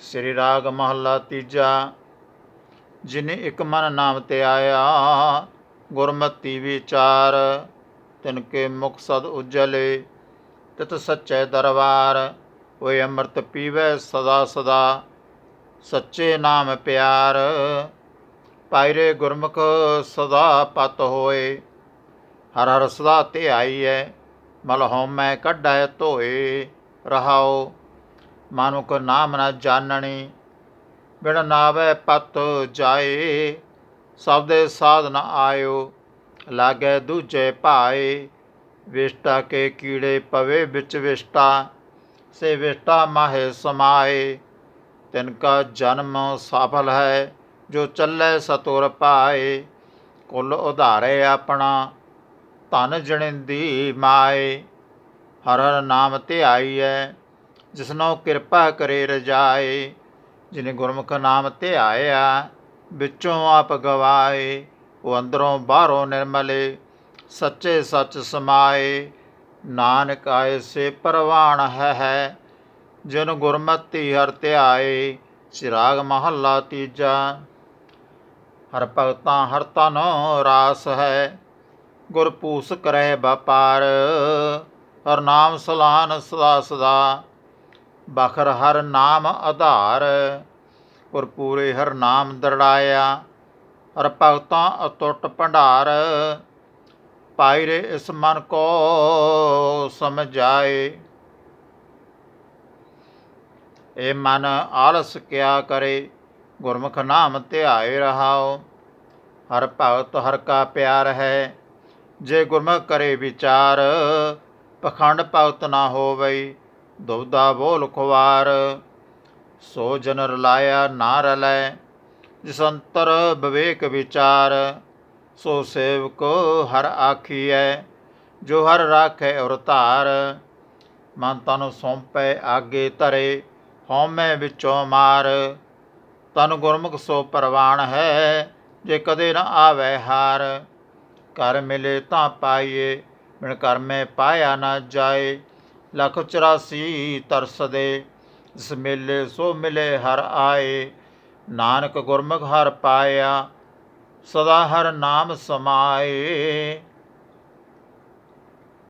ਸ੍ਰੀ ਰਾਗ ਮਹੱਲਾ ਤੀਜਾ, ਜਿਨੇ ਇੱਕ ਮਨ ਨਾਮ ਤੇ ਆਇਆ, ਗੁਰਮਤੀ ਵਿਚਾਰ, ਤਿਨ ਕੇ ਮੁਖ ਸਦ ਉਜਲੇ, ਤਿਤ ਸੱਚੇ ਦਰਬਾਰ ਹੋਏ ਅੰਮ੍ਰਿਤ ਪੀਵੇ ਸਦਾ ਸਦਾ, ਸੱਚੇ ਨਾਮ ਪਿਆਰ। ਪਾਇਰੇ ਗੁਰਮੁਖ ਸਦਾ ਪਤ ਹੋਏ, ਹਰ ਹਰ ਸਦਾ ਧਿਆਈਐ ਮਲ ਹਉਮੈ ਕੱਢੈ ਧੋਏ ਰਹਾਓ ਮਾਨੁਕ ਨਾਮ ਨ ਜਾਣਣੀ, ਬਿਨ ਨਾਵੇ ਪਤ ਜਾਏ, ਸਭ ਦੇ ਸਾਧ ਨ ਆਇਓ, ਲਾਗੇ ਦੂਜੇ ਭਾਏ, ਵਿਸ਼ਟਾ ਕੇ ਕੀੜੇ ਪਵੇ ਵਿੱਚ ਵਿਸ਼ਟਾ, ਸੇ ਵਿਸ਼ਟਾ ਮਾਹੇ ਸਮਾਏ, ਤਿਨ ਕਾ ਜਨਮ ਸਫਲ ਹੈ, ਜੋ ਚੱਲੇ ਸਤੁਰ ਪਾਏ, ਕੁਲ ਉਧਾਰੇ ਆਪਣਾ, ਧਨ ਜਣਿੰਦੀ ਮਾਏ, ਹਰ ਹਰ ਨਾਮ ਧਿਆਈਐ ਜਿਸਨੋ ਕਿਰਪਾ ਕਰੇ ਰਜਾਏ, ਜਿਨੇ ਗੁਰਮੁਖ ਨਾਮ ਤੇ ਆਇਆ, ਵਿੱਚੋਂ ਆਪ ਗਵਾਏ, ਉਹ ਅੰਦਰੋਂ ਬਾਹਰੋਂ ਨਿਰਮਲੇ, ਸੱਚੇ ਸੱਚ ਸਮਾਏ, ਨਾਨਕ ਐਸੇ ਪਰਵਾਣ ਹੈ ਹੈ, ਜਿਨ ਗੁਰਮਤਿ ਹਰ ਧਿਆਏ ਸਿਰਾਗ ਮਹੱਲਾ ਤੀਜਾ, ਹਰ ਭਗਤਾਂ ਹਰ ਤਨ ਰਾਸ ਹੈ ਗੁਰ ਪੂਸ ਕਰੈ ਵਪਾਰ, ਹਰ ਨਾਮ ਸਲਾਨ ਸਦਾ ਸਦਾ ਬਖਰ ਹਰ ਨਾਮ ਆਧਾਰ ਗੁਰ ਪੂਰੇ ਹਰ ਨਾਮ ਦਰੜਾਇਆ ਹਰ ਭਗਤਾਂ ਅਤੁੱਟ ਭੰਡਾਰ। ਪਾਇਰੇ ਇਸ ਮਨ ਕੋ ਸਮਝਾਏ। ਏ ਮਨ ਆਲਸ ਕਿਆ ਕਰੇ, ਗੁਰਮੁਖ ਨਾਮ ਧਿਆਏ ਰਹਾਓ ਹਰ ਭਗਤ ਹਰ ਕਾ ਪਿਆਰ ਹੈ, ਜੇ ਗੁਰਮੁਖ ਕਰੇ ਵਿਚਾਰ, ਪਖੰਡ ਭਗਤ ਨਾ ਹੋਵੇ ਦੁਬਦਾ ਬੋਲ ਖੁਵਾਰ, ਸੋ ਜਨ ਰਲਾਇਆ ਨਾ ਰਲੈ ਜਿਸ ਅੰਤਰ ਵਿਵੇਕ ਵਿਚਾਰ, ਸੋ ਸੇਵਕ ਹਰ ਆਖੀਐ, ਜੋ ਹਰ ਰਾਖੈ ਔਰ ਧਾਰ, ਮਨ ਤਨ ਸੌਂਪੈ ਆਗੇ ਧਰੇ, ਹਉਮੈ ਵਿੱਚੋਂ ਮਾਰ, ਤਨ ਗੁਰਮੁਖ ਸੋ ਪਰਵਾਨ ਹੈ, ਜੇ ਕਦੇ ਨ ਆਵੈ ਹਾਰ ਕਰ ਮਿਲੇ ਤਾਂ ਪਾਈਏ ਮਿਣ ਕਰਮੇ ਪਾਇਆ ਨਾ ਜਾਏ ਲਖ 84 ਤਰਸਦੇ ਜਿਸ ਮਿਲੇ ਸੋ ਮਿਲੇ ਹਰ ਆਏ। ਨਾਨਕ ਗੁਰਮੁਖ ਹਰ ਪਾਇਆ, ਸਦਾ ਹਰ ਨਾਮ ਸਮਾਏ।